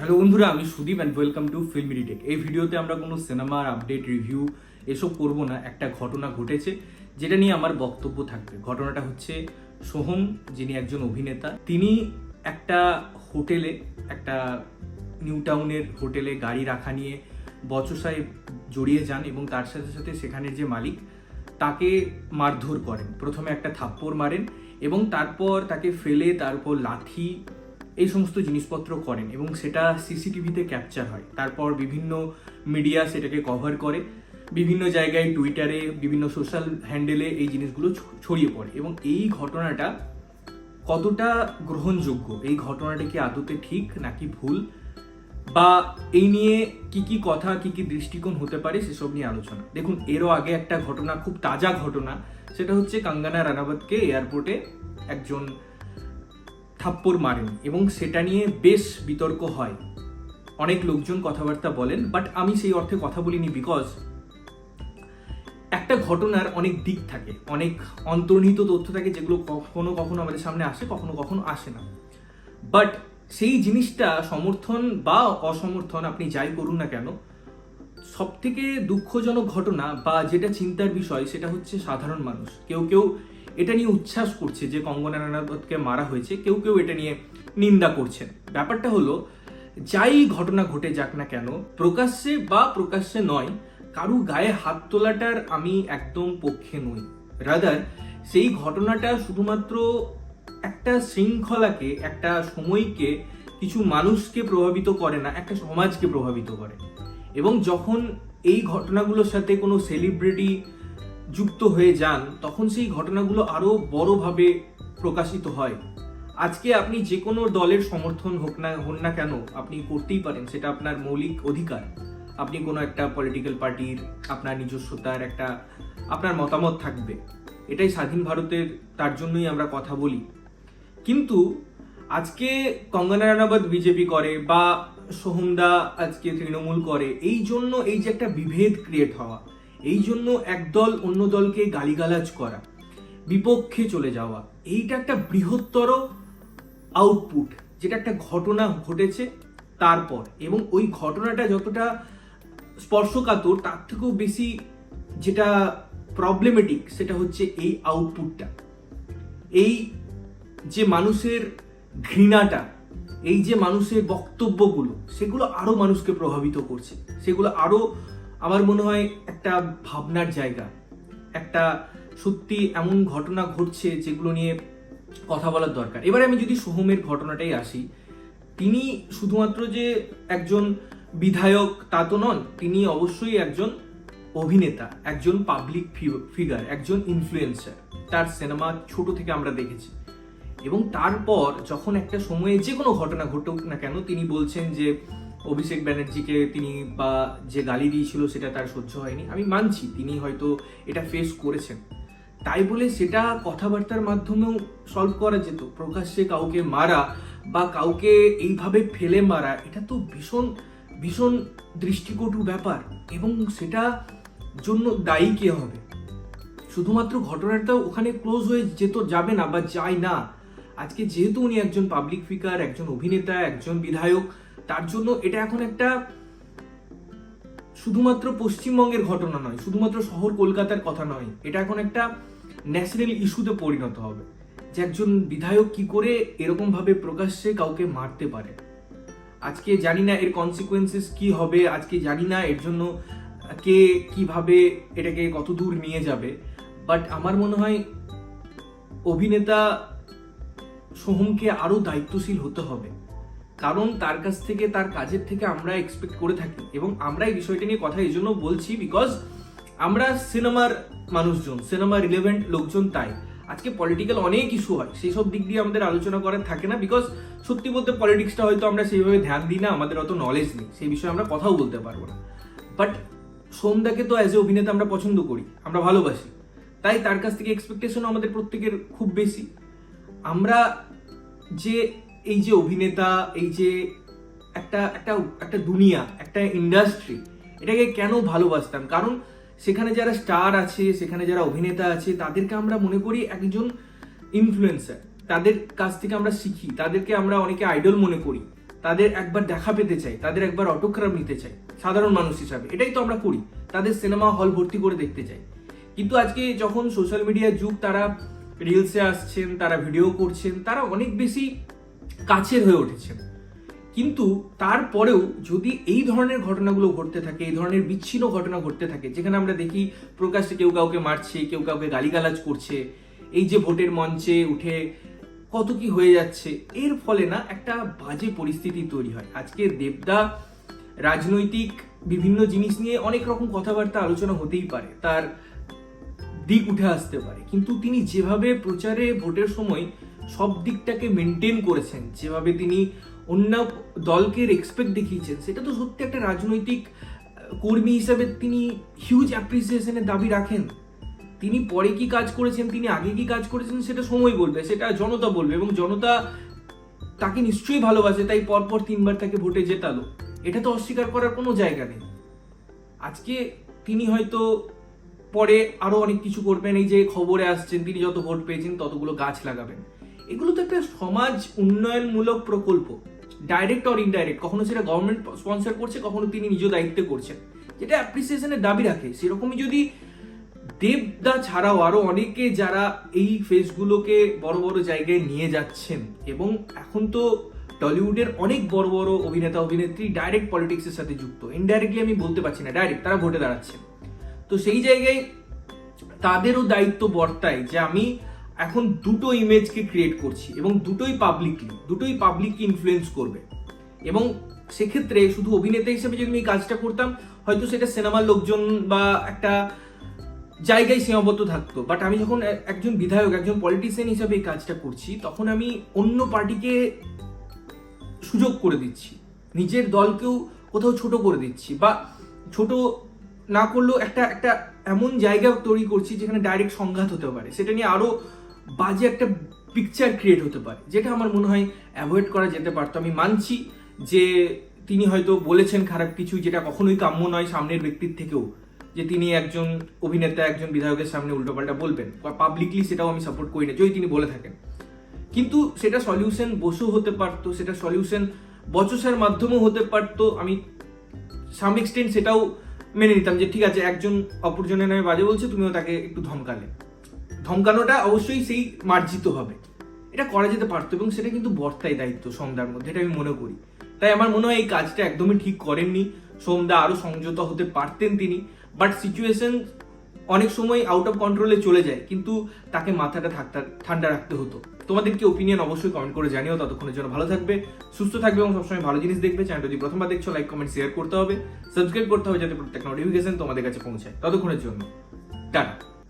Hello বন্ধুরা, আমি Sudip and welcome to film retake এই ভিডিওতে আমরা কোনো সিনেমার আপডেট রিভিউ এসব করব না, একটা ঘটনা ঘটেছে যেটা নিয়ে আমার বক্তব্য থাকবে। ঘটনাটা হচ্ছে সোহম, যিনি একজন অভিনেতা, তিনি একটা হোটেলে, একটা নিউ টাউনের হোটেলে গাড়ি রাখা নিয়ে বচসায় জড়িয়ে যান এবং তার সাথে সাথে সেখানের যে মালিক, তাকে মারধর করেন। প্রথমে একটা থাপ্পড় মারেন এবং তারপর তাকে ফেলে, তার উপর লাঠি এই সমস্ত জিনিসপত্র করেন এবং সেটা সিসিটিভিতে ক্যাপচার হয়। তারপর বিভিন্ন মিডিয়া সেটাকে কভার করে, বিভিন্ন জায়গায় টুইটারে বিভিন্ন সোশ্যাল হ্যান্ডেলে এই জিনিসগুলো ছড়িয়ে পড়ে এবং এই ঘটনাটা কতটা গ্রহণযোগ্য, এই ঘটনাটা কি আদতে ঠিক নাকি ভুল, বা এই নিয়ে কি কি কথা, কি কি দৃষ্টিকোণ হতে পারে সেসব নিয়ে আলোচনা। দেখুন, এরও আগে একটা ঘটনা, খুব তাজা ঘটনা, সেটা হচ্ছে কাঙ্গানা রানাবতকে এয়ারপোর্টে একজন থাপ্পড় মারেন এবং সেটা নিয়ে বেশ বিতর্ক হয়। অনেক লোকজন কথাবার্তা বলেন বাট আমি সেই অর্থে কথা বলিনি বিকজ একটা ঘটনার অনেক দিক থাকে, অনেক অন্তর্নিহিত তথ্য থাকে যেগুলো কখনো কখনো আমাদের সামনে আসে, কখনো কখনো আসে না। বাট সেই জিনিসটা সমর্থন বা অসমর্থন আপনি যাই করুন না কেন সব থেকে দুঃখজনক ঘটনা বা যেটা চিন্তার বিষয় সেটা হচ্ছে সাধারণ মানুষ। কেউ কেউ এটা নিয়ে উচ্ছ্বাস করছে যে কঙ্গনা রানাবতকে মারা হয়েছে, কেউ কেউ এটা নিয়ে নিন্দা করছেন। ব্যাপারটা হলো, যাই ঘটনা ঘটে যাক না কেন, প্রকাশ্যে বা প্রকাশ্যে নয়, কারু গায়ে হাত তোলাটার আমি একদম পক্ষে নই। রাদার সেই ঘটনাটা শুধুমাত্র একটা শৃঙ্খলাকে, একটা সময়কে কিছু মানুষকে প্রভাবিত করে না, একটা সমাজকে প্রভাবিত করে। এবং যখন এই ঘটনাগুলোর সাথে কোনো সেলিব্রিটি যুক্ত হয়ে যান, তখন সেই ঘটনাগুলো আরও বড়ভাবে প্রকাশিত হয়। আজকে আপনি যে কোনো দলের সমর্থন হোক না, হন না কেন, আপনি করতেই পারেন, সেটা আপনার মৌলিক অধিকার। আপনি কোনো একটা পলিটিক্যাল পার্টির আপনার নিজস্বতার একটা, আপনার মতামত থাকবে। এটাই স্বাধীন ভারতের, তার জন্যই আমরা কথা বলি। কিন্তু আজকে কঙ্গনা রানাবাদ বিজেপি করে বা সোহমদা আজকে তৃণমূল করে, এই জন্য এই যে একটা বিভেদ ক্রিয়েট হওয়া এই জন্য একদল অন্য দলকে গালিগালাজ করা, বিপক্ষে চলে যাওয়া। এইটা একটা বৃহত্তর আউটপুট যেটা একটা ঘটনা ঘটেছে তারপর। এবং ওই ঘটনাটা যতটা স্পর্শকাতর, তার থেকেও বেশি যেটা প্রবলেমেটিক সেটা হচ্ছে এই আউটপুটটা এই যে মানুষের ঘৃণাটা, এই যে মানুষের বক্তব্যগুলো, সেগুলো আরও মানুষকে প্রভাবিত করছে। সেগুলো আরও আমার মনে হয় একটা ভাবনার জায়গা। একটা সত্যি এমন ঘটনা ঘটছে যেগুলো নিয়ে কথা বলার দরকার। এবারে আমি যদি সোহমের ঘটনাটাই আসি, তিনি শুধুমাত্র যে একজন বিধায়ক তা তো নন, তিনি অবশ্যই একজন অভিনেতা, একজন পাবলিক ফিগার একজন ইনফ্লুয়েন্সার তার সিনেমা ছোট থেকে আমরা দেখেছি। এবং তারপর যখন একটা সময়ে যে কোনো ঘটনা ঘটুক না কেন, তিনি বলছেন যে অভিষেক ব্যানার্জিকে তিনি বা যে গালি দিয়েছিল সেটা তার সহ্য হয়নি। আমি মানছি, তিনি হয়তো এটা ফেস করেছেন। তাই বলে সেটা কথাবার্তার মাধ্যমেও সলভ করা যেত। প্রকাশ্যে কাউকে মারা বা কাউকে এইভাবে ফেলে মারা, এটা তো ভীষণ ভীষণ দৃষ্টিকটু ব্যাপার এবং সেটা জন্য দায়ী কে হবে? শুধুমাত্র ঘটনাটা ওখানে ক্লোজ হয়ে যেত, যাবে না বা যায় না। আজকে যেহেতু উনি একজন পাবলিক ফিগার একজন অভিনেতা, একজন বিধায়ক তার জন্য এটা এখন একটা শুধুমাত্র পশ্চিমবঙ্গের ঘটনা নয়, শুধুমাত্র শহর কলকাতার কথা নয়, এটা এখন একটা ন্যাশনাল ইস্যুতে পরিণত হবে। যে একজন বিধায়ক কি করে এরকম ভাবে প্রকাশ্যে কাউকে মারতে পারে। আজকে জানি না এর কনসিকুয়েন্সেস কি হবে, আজকে জানি না এর জন্য কে কীভাবে এটাকে কত দূর নিয়ে যাবে বাট আমার মনে হয় অভিনেতা সোহমকে আরও দায়িত্বশীল হতে হবে। কারণ তার কাছ থেকে, তার কাজের থেকে আমরা এক্সপেক্ট করে থাকি এবং আমরা এই বিষয়টা নিয়ে কথা এই জন্য বলছি বিকজ আমরা সিনেমার মানুষজন সিনেমা রিলেভেন্ট লোকজন তাই। আজকে পলিটিক্যাল অনেক ইস্যু হয়, সেই সব দিক দিয়ে আমাদের আলোচনা করার থাকে না বিকজ সত্যি বলতে পলিটিক্সটা হয়তো আমরা সেইভাবে ধ্যান দিই না, আমাদের অত নলেজ নেই, সেই বিষয়ে আমরা কথাও বলতে পারব না। বাট সোমদাকে তো অ্যাজ এ অভিনেতা আমরা পছন্দ করি, আমরা ভালোবাসি। তাই তার কাছ থেকে এক্সপেকটেশন আমাদের প্রত্যেকের খুব বেশি। আমরা যে এই যে অভিনেতা, এই যে একটা একটা একটা দুনিয়া, একটা ইন্ডাস্ট্রি এটাকে কেন ভালোবাসতাম? কারণ সেখানে যারা স্টার আছে, সেখানে যারা অভিনেতা আছে, তাদেরকে আমরা মনে করি একজন ইনফ্লুয়েন্সার তাদের কাছ থেকে আমরা শিখি, তাদেরকে আমরা অনেকে আইডল মনে করি। তাদের একবার দেখা পেতে চাই, তাদের একবার অটোগ্রাফ নিতে চাই, সাধারণ মানুষ হিসাবে। এটাই তো আমরা করি, তাদের সিনেমা হল ভর্তি করে দেখতে চাই। কিন্তু আজকে যখন সোশ্যাল মিডিয়ার যুগ, তারা রিলসে আসছেন, তারা ভিডিও করছেন, তারা অনেক বেশি কাছের হয়ে উঠেছে। কিন্তু তারপরেও যদি এই ধরনের ঘটনাগুলো ঘটতে থাকে, এই ধরনের বিচ্ছিন্ন ঘটনা ঘটতে থাকে, যেখানে আমরা দেখি প্রকাশ্যে কেউ কাউকে মারছে, কেউ কাউকে গালিগালাজ করছে, এই যে ভোটের মঞ্চে উঠে কত কি হয়ে যাচ্ছে, এর ফলে না একটা বাজে পরিস্থিতি তৈরি হয়। আজকে দেবদা রাজনৈতিক বিভিন্ন জিনিস নিয়ে অনেক রকম কথাবার্তা আলোচনা হতেই পারে, তার দিক উঠে আসতে পারে। কিন্তু তিনি যেভাবে প্রচারে ভোটের সময় সব দিকটাকে মেনটেন করেছেন, যেভাবে তিনি অন্য দলকে রেসপেক্ট দেখিয়েছেন, সেটা তো সত্যি একটা রাজনৈতিক কর্মী হিসাবে তিনি হিউজ অ্যাপ্রিসিয়েশনের দাবি রাখেন। তিনি পরে কি কাজ করেছেন, তিনি আগে কি কাজ করেছেন, সেটা সময় বলবে, সেটা জনতা বলবে এবং জনতা তাকে নিশ্চয়ই ভালোবাসে, তাই পরপর তিনবার তাকে ভোটে জেতালো। এটা তো অস্বীকার করার কোনো জায়গা নেই। আজকে তিনি হয়তো পরে আরও অনেক কিছু করবেন, এই যে খবরে আসছেন, তিনি যত ভোট পেয়েছেন, ততগুলো গাছ লাগাবেন। এগুলো তো একটা সমাজ উন্নয়নমূলক প্রকল্প ডাইরেক্ট অর ইনডাইরেক্ট কখনো সেটা গভর্নমেন্ট স্পন্সর করছে, কখনো তিনি নিজ দায়িত্বে করছেন। যেটা অ্যাপ্রিসিয়েশনের দাবি রাখে। সেরকমই যদি দেবদা ছাড়াও আরও অনেকে যারা এই ফেসগুলোকে বড় বড় জায়গায় নিয়ে যাচ্ছেন, এবং এখন তো টলিউডের অনেক বড় বড় অভিনেতা, অভিনেত্রী ডাইরেক্ট পলিটিক্সের সাথে যুক্ত। ইনডাইরেক্টলি আমি বলতে পারছি না ডাইরেক্ট তারা ভোটে দাঁড়াচ্ছেন। তো সেই জায়গায় তাদেরও দায়িত্ব বর্তায় যে আমি এখন দুটো ইমেজকে ক্রিয়েট করছি এবং দুটোই পাবলিকলি দুটোই পাবলিককে ইনফ্লুয়েন্স করবে। এবং সেক্ষেত্রে শুধু অভিনেতা হিসেবে যদি আমি কাজটা করতাম, হয়তো সেটা সিনেমার লোকজন বা একটা জায়গায় সীমাবদ্ধ থাকতো। বাট আমি যখন একজন বিধায়ক, একজন পলিটিশিয়ান হিসেবে এই কাজটা করছি, তখন আমি অন্য পার্টিকে সুযোগ করে দিচ্ছি। নিজের দলকেও কোথাও ছোট করে দিচ্ছি বা ছোট না করলেও একটা একটা এমন জায়গা তৈরি করছি যেখানে ডাইরেক্ট সংঘাত হতে পারে। সেটা নিয়ে আরও বাজে একটা পিকচার ক্রিয়েট হতে পারে, যেটা আমার মনে হয় অ্যাভয়েড করা যেতে পারতো আমি মানছি যে তিনি হয়তো বলেছেন খারাপ কিছু যেটা কখনোই কাম্য নয় সামনের ব্যক্তির থেকেও, যে তিনি একজন অভিনেতা, একজন বিধায়কের সামনে উল্টোপাল্টা বলবেন বা পাবলিকলি সেটাও আমি সাপোর্ট করি না, যদি তিনি বলে থাকেন। কিন্তু সেটা সলিউশন বসু হতে পারতো, সেটা সলিউশন বচসার মাধ্যমেও হতে পারতো। আমি সাম এক্সটেন্ট সেটাও মেনে নিতাম যে ঠিক আছে, একজন অপরজনের নামে বাজে বলছে, তুমিও তাকে একটু ধমকালে। ধমকানোটা অবশ্যই সেই মার্জিত হবে। এটা করা যেতে পারতো এবং সেটা কিন্তু বর্তায় দায়িত্ব সোমদার মধ্যে, এটা আমি মনে করি। তাই আমার মনে হয় এই কাজটা একদমই ঠিক করেননি। সোমদা আরও সংযত হতে পারতেন তিনি বাট সিচুয়েশন অনেক সময় আউট অফ কন্ট্রোলে চলে যায়, কিন্তু তাকে মাথাটা থাকতে, ঠান্ডা রাখতে হতো। তোমাদের কি ওপিনিয়ন অবশ্যই কমেন্ট করে জানিও, ততক্ষণের জন্য ভালো থাকবে, সুস্থ থাকবে এবং সবসময় ভালো জিনিস দেখবে। চ্যানেল যদি প্রথমবার দেখছ লাইক কমেন্ট শেয়ার করতে হবে সাবস্ক্রাইব করতে হবে যাতে প্রত্যেক নোটিফিকেশন তোমাদের কাছে পৌঁছায়। ততক্ষণের জন্য, টাটা।